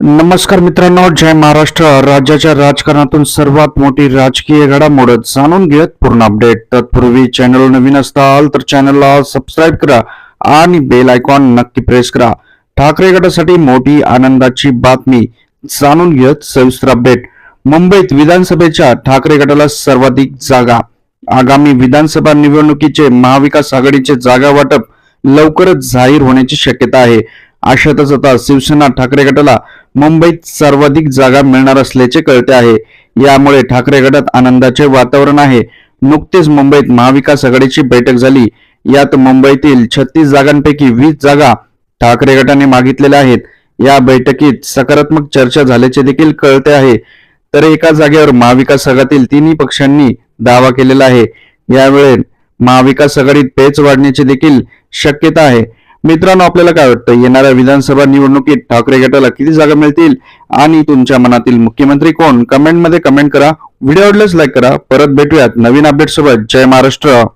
नमस्कार मित्रांनो जय महाराष्ट्र. राज्याच्या राजकारणातून सर्वात मोठी राजकीय घडामोड जाणून घेत पूर्ण अपडेट तत्पूर्वी चॅनल नवीन असताल तर चॅनलला सबस्क्राईब करा आणि बेल आयकॉन नक्की प्रेस करा. ठाकरे गटासाठी मोठी आनंदाची बातमी जाणून घेत सविस्तर अपडेट मुंबईत विधानसभेच्या ठाकरे गटाला सर्वाधिक जागा. आगामी विधानसभा निवडणुकीचे महाविकास आघाडीचे जागा वाटप लवकरच जाहीर होण्याची शक्यता आहे. अशातच आता शिवसेना ठाकरे गटाला मुंबईत सर्वाधिक जागा मिळणार असल्याचे कळते आहे. यामुळे ठाकरे गटात आनंदाचे वातावरण आहे. नुकतेच मुंबईत महाविकास आघाडीची बैठक झाली. यात मुंबईतील छत्तीस जागांपैकी वीस जागा ठाकरे गटाने मागितलेल्या आहेत. या बैठकीत सकारात्मक चर्चा झाल्याचे देखील कळते आहे. तर एका जागेवर महाविकास आघाडीतील तिन्ही पक्षांनी दावा केलेला आहे. यावेळी महाविकास आघाडीत पेच वाढण्याची देखील शक्यता आहे. मित्रांनो आपल्याला काय वाटतं? येणाऱ्या विधानसभा निवडणुकीत ठाकरे गटाला किती जागा मिळतील? आणि तुमच्या मनातील मुख्यमंत्री कोण? कमेंटमध्ये कमेंट करा. व्हिडिओ आवडल्यास लाईक करा. परत भेटूयात नवीन अपडेट सोबत. जय महाराष्ट्र.